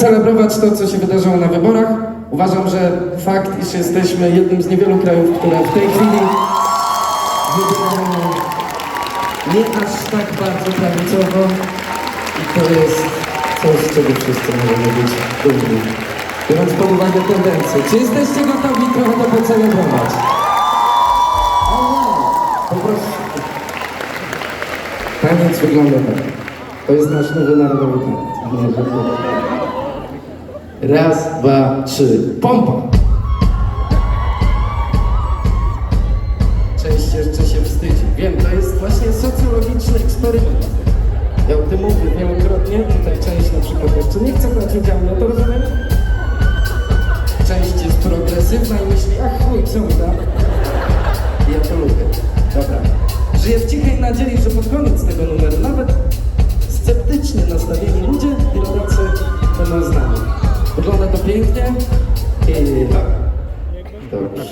celebrować to, co się wydarzyło na wyborach. Uważam, że fakt, iż jesteśmy jednym z niewielu krajów, które w tej chwili wybierają nie aż tak bardzo prawicowo i to jest coś, czego wszyscy możemy być dumni. Biorąc pod uwagę tendencje. Czy jesteście gotowi trochę to pocelebrować? Po prostu. Taniec wygląda tak. To jest nasz nowy narodowy taniec. Raz, dwa, trzy. Pompa! Część jeszcze się wstydzi. Wiem, to jest właśnie socjologiczny eksperyment. Ja o tym mówię wielokrotnie. Tutaj część na przykład jeszcze nie chce brać udziału, no to rozumiem? Część jest progresywna i myśli, ach chuj, co mi da? I ja to lubię. Dobra. Żyję w cichej nadziei, że pod koniec tego numeru nawet nami. Wygląda to pięknie i... Dobrze.